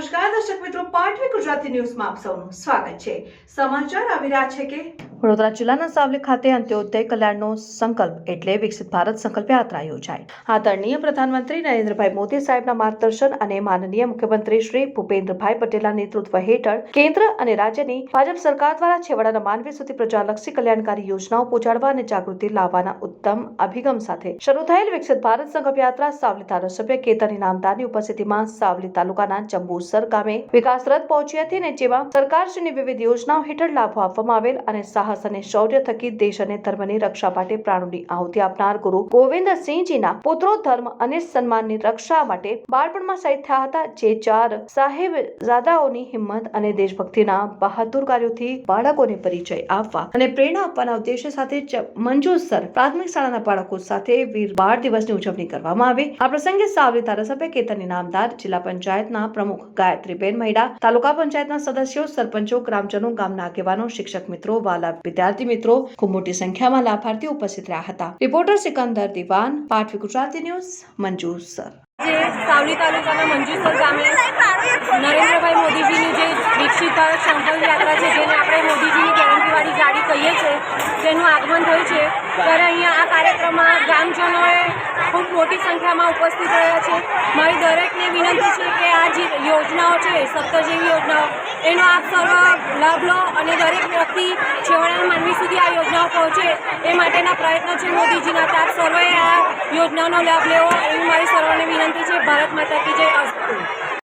નમસ્કાર, દર્શક મિત્રો, પાટવી ગુજરાતી ન્યૂઝમાં આપ સૌનું સ્વાગત છે. સમાચાર આવી રહ્યા છે કે વડોદરા જિલ્લાના સાવલી ખાતે અંત્યોદય કલ્યાણનો સંકલ્પ એટલે વિકસિત ભારત સંકલ્પ યાત્રા યોજાઈ. આદરણીય પ્રધાનમંત્રી નરેન્દ્રભાઈ મોદી સાહેબના માર્ગદર્શન અને માનનીય મુખ્યમંત્રી શ્રી ભૂપેન્દ્રભાઈ પટેલના નેતૃત્વ હેઠળ કેન્દ્ર અને રાજ્યની ભાજપ સરકાર દ્વારા છેવાડાના માનવી સુધી પ્રજાલક્ષી કલ્યાણકારી યોજનાઓ પહોંચાડવા અને જાગૃતિ લાવવાના ઉત્તમ અભિગમ સાથે શરૂ થયેલ વિકસિત ભારત સંકલ્પ યાત્રા સાવલી ધારાસભ્ય કેતન ઇનામદારની ઉપસ્થિતિમાં સાવલી તાલુકાના જંબુસર ગામે વિકાસ રથ પહોંચી હતી અને જેમાં સરકારશ્રીની વિવિધ યોજનાઓ હેઠળ લાભો આપવામાં આવેલ અને સાહસ અને શૌર્ય થકી દેશ અને ધર્મની રક્ષા માટે પ્રાણોની આહુતિ આપનાર ગુરુ ગોવિંદસિંહજીના પુત્રો ધર્મ અને સન્માનની રક્ષા માટે બાળપણમાં શહીદ થયા હતા, જે ચાર સાહેબ ઝાદાઓની હિંમત અને દેશભક્તિના બહાદુર કાર્યોથી બાળકોને પરિચય આપવા અને પ્રેરણા આપવાના ઉદ્દેશ્ય સાથે જ મંજુસર પ્રાથમિક શાળાના બાળકો સાથે વીર બાળ દિવસની ઉજવણી કરવામાં આવી. આ પ્રસંગે સાવલી ધારાસભ્ય કેતન ઇનામદાર જિલ્લા પંચાયતના પ્રમુખ ગાયત્રીબેન મહિડા, તાલુકા પંચાયતના સદસ્યો, સરપંચો, ગ્રામજનો, ગામના આગેવાનો, શિક્ષક મિત્રો, વાલા વિદ્યાર્થી મિત્રો ખૂબ મોટી સંખ્યામાં લાભાર્થીઓ ઉપસ્થિત રહ્યા હતા. રિપોર્ટર સિકંદર દિવાન પાટવી ગુજરાતી ન્યૂઝ, મંજુસર. જે સાવલી તાલુકાના મંજુસર ગામે નરેન્દ્રભાઈ મોદીજીની જે વિકસિત સંકલ્પ યાત્રા છે, જેને આપણે મોદીજીની ગેરંટીવાળી ગાડી કહીએ છીએ, જેનું આગમન થયું છે, ત્યારે અહીંયા આ કાર્યક્રમમાં ગ્રામજનોએ ખૂબ મોટી સંખ્યામાં ઉપસ્થિત રહ્યા છે. મારી વિનંતી છે કે આ જે યોજનાઓ છે સત્તર યોજનાઓ, એનો આપ સર્વ લાભ લો અને દરેક વ્યક્તિ છેવાડાના માનવી સુધી આ યોજનાઓ પહોંચે એ માટેના પ્રયત્નો છે મોદીજીના. તો આપ સર્વે આ યોજનાનો લાભ લેવો એવી મારી સર્વને વિનંતી છે. ભારત માતા કી જય. અસ્તુ